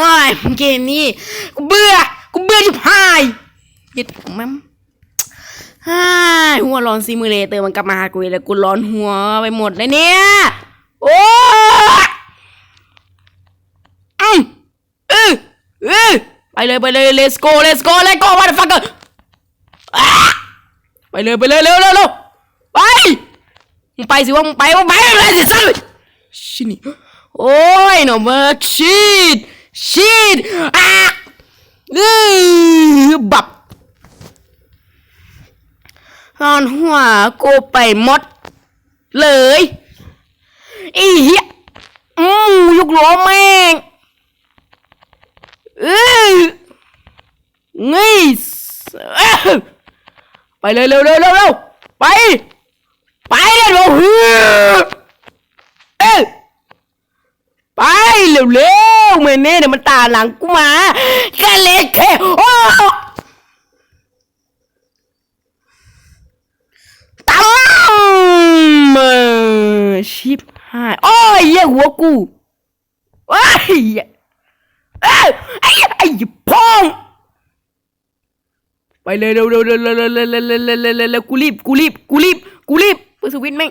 ว้ายเกมนี้กูเบื่อกูเบื่อจิบหายยึดแม่งฮ่าหัวร้อนซิมูเลเตอร์มันกลับมาหากูแล้วกูร้อนหัวไปหมดเลยเนี่ยโอ้ยอืมเออเออไปเลยไปเลย let's go let's go let's go motherfucker ไปเลยไปเลยเร็วเร็วเร็วไปมึงไปสิว่ามึงไปมึงไปเลยสิสัสชินี่โอ้ยหนอมาชีด ชีดอะเออบับนอนหัวกูไปหมด เลยอีเหี้ยอืมยุกหลอแม่งเออเงยเอ้ไปเลยเร็วเร็วเร็วเร็วไป ไปเลยเร็วเฮ้ยเอ้ยไปเร็วเร็ วเมื่อนี้เดี๋ยวมันตาหลังกูมากันเล็กเทโอ้ตั้มชิบหายโอ้ยเหี้ยหัวกูโอ้ยเหี้ยเอ้ไอ้ไอ้พองไปเลยเร็วเร็วเร็วเร็วเร็วเร็วเร็วเร็วกูรีบกูรีบกูรีบกูรีบเพื่อสวิตช์แม่ง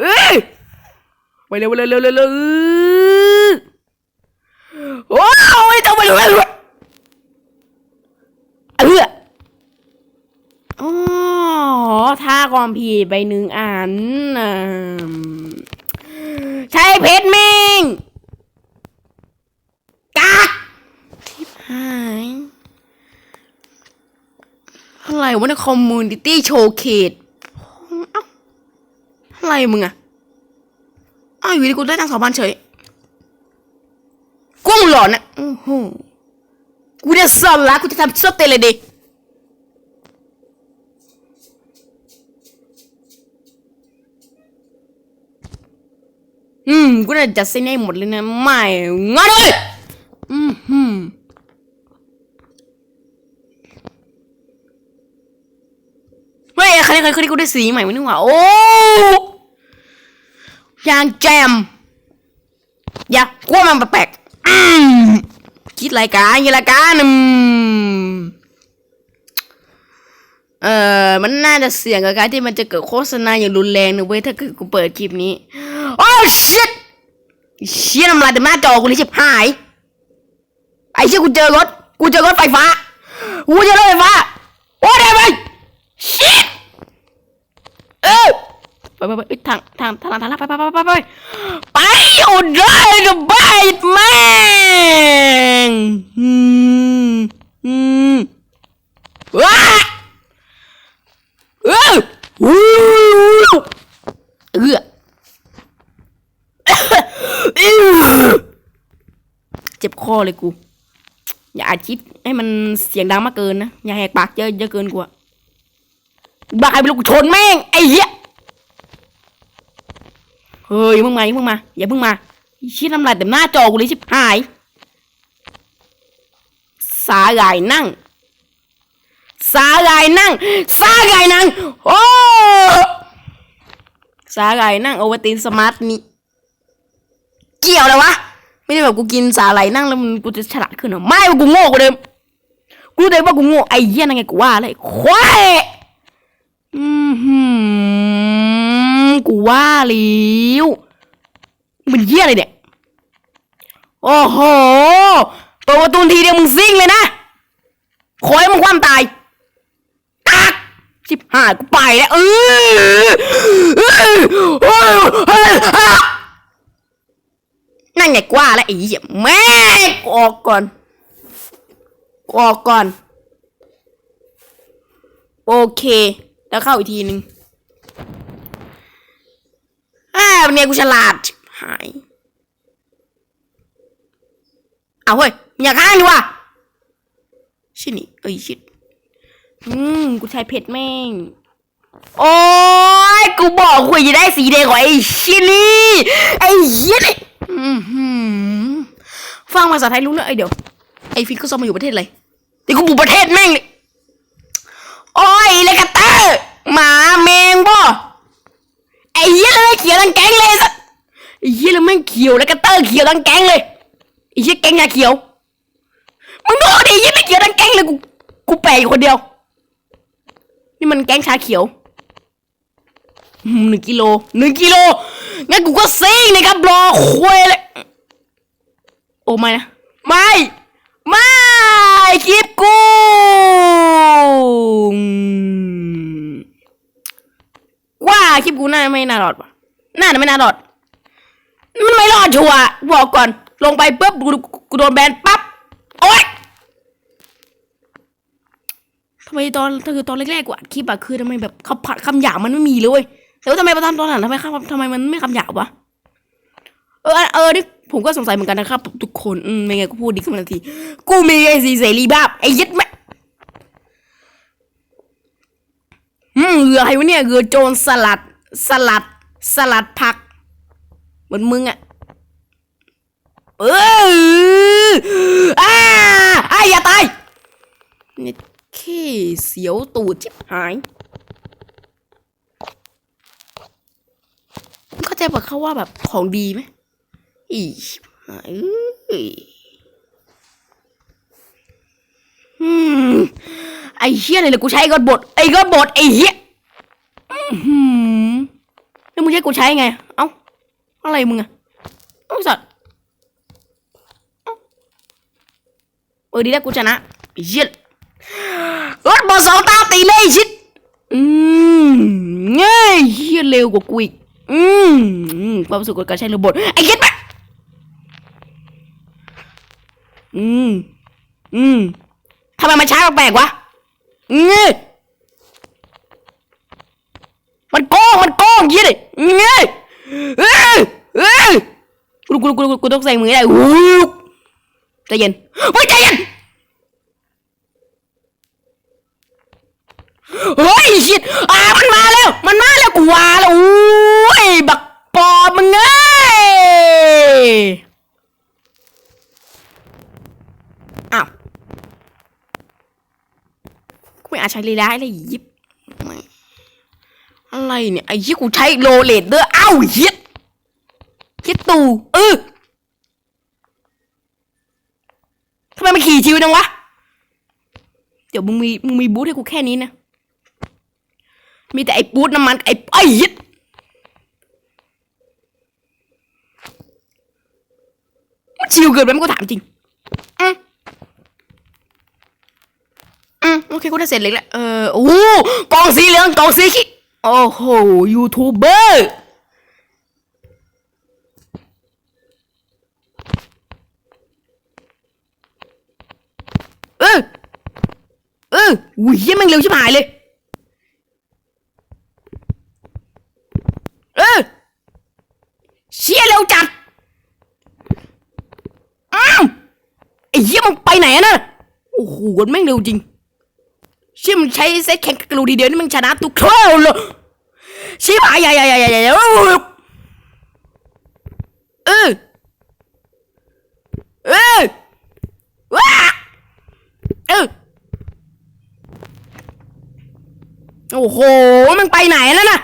เอ้ยไปเร็วเร็วเร็วเร็วเร็วโอ้ยต้องไป เอออ๋อท่ากอมพีไปหนึ่งอันน่ะใช้เพชรแม่งกาทิบหายอะไรวะในคอมมูนิตี้โชว์เคดเอ้าอะไรมึงอะอ้าวอยู่ดีกูได้ตังสองพันเฉยกูมึงหลอนอะ โอ้โหกูจะสอนละกูจะทำสเตเลยดิอืมกูน่าจะเส้นให้หมดเลยนะไม่งั้นเลยอืมหืมเฮ้ยใครใครใครกูได้สีใหม่ไมานึกว่า โอ้ยางแจม อย่ากลัวมันแปลกๆ คิดรายการยี่รายการอืมเออมันน่าจะเสี่ยงกับการที่มันจะเกิดโฆษณาอย่างรุนแรงนะเว้ยถ้าเกิดกูเปิดคลิปนี้ โอ้ชิตเชี่ยน้ำลายเต็มหน้าจอกูเลยชิบหาย ไอ้เชี่ยกูเจอรถ กูเจอรถไฟฟ้า กูเจอรถไฟฟ้า โอ้ได้ไหม shit เออ ไปไปไปทางทางทางทางไปไปไปไปไปไปอยู่ได้กับบ้าแม่งอืมอืมว้าเออวู้เออเจ็บคอเลยกู อย่าอาชิดให้มันเสียงดังมากเกินนะ อย่าแหกปากเยอะเยอะเกินกูอะบ้าไม่รู้กูชนแม่ง ไอ้เหี้ย เฮ้ยมึงมาอย่าเพิ่งมา อย่าเพิ่งมาชี้น้ำลายเต็มหน้าจอกูเลยชิบหาย สาหร่ายนั่ง สาหร่ายนั่ง สาหร่ายนั่ง โอ้สาหร่ายนั่งโอวัตินสมาร์ทนี่ เกี่ยวเลยวะ ไม่ได้แบบกูกินสาหร่ายนั่งแล้วมันกูจะฉลาดขึ้นเหรอ ไม่กูโง่กว่าเดิม กูรู้เลยว่ากูโง่ไอ้เหี้ยนั่นไงกูว่าเลยควายอืม กูว่าแล้วมันเยี่ยอะไรเนี่ย โอ้โหเปิดประตูทีเดียวมึงซิ่งเลยนะ ขอให้มึงความตายตักชิบหายกูไปแล้วเออนั่นไงกว่าแล้วไอ้เหี้ยแม่กูออกก่อนกูออกก่อน โอเค แล้วเข้าอีกทีหนึ่ง อ่าวันนี้กูฉลาดชิบหาย เอาเฮ้ยอยากห้างดีว่ะชินี่เอ้ยชิดอืมกูใช้เพชรแม่ง โอ้ยกูบอกกูจะได้สีแดงของไอ้ชินี่ไอ้เหี้ยนี่อื้อหือฟังภาษาไทยรู้เรื่องไอเดี๋ยว ไอ้ฟิกก็ซ้อมมาอยู่ประเทศอะไรเดี๋ยวกูบุกประเทศแม่งเลยโอ้ยเลกาเตอร์หมาแมงบ่ ไอ้เหี้ยเลยเขียวทั้งแก๊งเลยสัสไอ้เหี้ยเลยแม่งเขียวเลกาเตอร์เขียวทั้งแก๊งเลยไอ้เหี้ยแก๊งยาเขียวมึงดูดิยี่ไม่เขียวทั้งแก๊งเลยกูกูแปลกอยู่คนเดียว นี่มันแก๊งชาเขียวหนึ่งกิโลหนึ่งกิโลงั้นกูก็ซิ่งเลยครับรอคุยเลยโอ้ไม่นะไม่ไม่คลิปกูอืม กูน่าไม่น่ารอดว่ะน่าจะไม่น่ารอด มันไม่รอดชัวร์บอกก่อน ลงไปปุ๊บกูกูโดนแบนปั๊บโอ๊ยทำไมตอนคือตอนแรกๆกูอัดคลิปอะคือทำไมแบบคำผัดคำหยาบมันไม่มีเลยเว้ยแต่ว่าทำไมประทำตอนหลังทำไมคำทำไมมันไม่คำหยาบวะเออเออนี่ผมก็สงสัยเหมือนกันนะครับ ทุกคนอืมไม่ไงก็พูดดีขึ้นมาทันที กูมีไอ้สีเสรีภาพไอ้ยึดแม่อืมเรืออะไรวะเนี่ยเรือโจรสลัด สลัด สลัดผัก เหมือนมึงอะเอออ่าอ่าอย่าตายเนี่ยแค่เสียวตูดจิบหายเข้าใจปะเขาว่าแบบของดีไหมอีชิบหายอ้ยอืมไอ้เหี้ยอะไรเลยกูใช้ก็บทไอ้ก็บทไอ้เหี้ยอื้อหือ แล้วมึงใช้กูใช้ไง เอ้า อะไรมึงอะเอ้าสัตว์เออดีแล้วกูชนะเหี้ยรถบอสองตาตีเลยชิดอืมเงี้ยเหี้ยเร็วกว่ากูอีกอืมความสุขกับการใช้ระบบไอ้เหี้ยปะอืม อืมทำไมมันช้าแปลกวะอืมมันโก งมันโกงยี่ดิเงี้ยเอ้ยเอ้ยกูกูกูกูกูต้องใส่มือให้ได้วูบใจเย็นเฮ้ยใจเย็นเฮ้ยชิดอ่ามันมาแล้ว มันมาแล้วกูว่าแล้วโอ้ยบักปอมึงเอ้ยอ้าวกูไม่อาจใช้ลีลาอะไรยิบ อะไรเนี่ยไอ้ยี่กูใช้โรเลดเดอร์อ้าวเฮียคิดตูเออทำไมมันขี่ชิวจังวะ เดี๋ยวมึงมีมึงมีบูธให้กูแค่นี้นะ มีแต่ไอ้บูธน้ำมันไอ้ไอ้ยิดมันชิวเกินไปมันก็ถามจริง อืมอืมโอเคกูได้เสร็จเล็กแล้ว เออโอ้กองสีเหลืองกองสีขี้ โอ้โห ยูทูบเบอร์เออเอออุ้ยเหี้ยแม่งเร็วชิบหายเลย เออเชี่ยเร็วจัด อ้าว ไอ้เหี้ยมันไปไหนอะนะโอ้โหมันแม่งเร็วจริงเชี่ยมันใช้เซตแข่งกระดูดีเดียวนี่มันชนะทุกคราเลย ชิบหายใหญ่ใหญ่ใหญ่ใหญ่เออเออว้าเออโอ้โห มันไปไหนแล้วนะ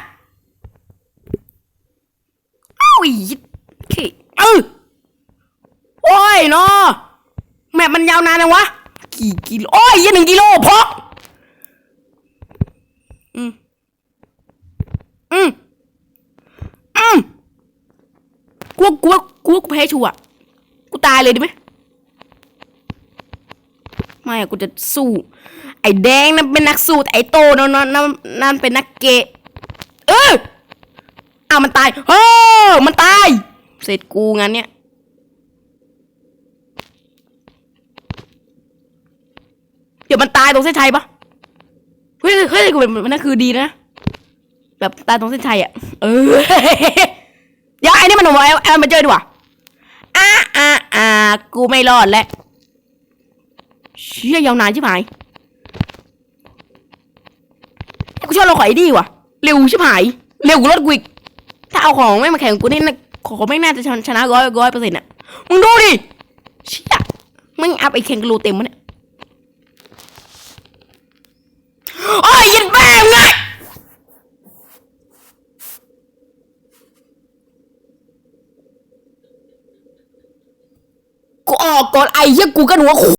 เอ้าอีกขี้เออโอ้ยเนาะแมปมันยาวนานจังวะ กี่กิโล โอ้ยยี่หนึ่งกิโลพออืม อืมอืมกูว่ากูว่ากูว่ากูแพ้ชัวร์กูตายเลยดีไหมไม่อะกูจะสู้ ไอ้แดงนั่นเป็นนักสู้แต่ไอ้โตนั่นนั่นนั่นเป็นนักเกะเอออ้าวมันตายเออมันตาย เสร็จกูงั้นเนี่ยเดี๋ยวมันตายตรงเส้นชัยปะเฮ้ยเฮ้ยกูเป็นมันนั่นคือดีนะ แบบตาตรงเส้นชัยอะ เออเดี๋ยวไอ้นี่มันหนูแอลแอลมาเจอดีกว่าอ่าอ่าอ่ากูไม่รอดแล้วเชี่ยยาวนานใช่ไหมกูชอบเราขอยดีว่ะ เร็วใช่ไหมเร็วกว่ารถกูอีกถ้าเอาของไม่มาแข่งกูนี่นะของไม่น่าจะชนะร้อยร้อยเปอร์เซ็นต์อะ มึงดูดิ เชี่ยมึงอัพไอ้แข่งกูเต็มมันเนี่ยโอ้ยยิงกู อกก่อนไอ้เหี้ยกูก็หัว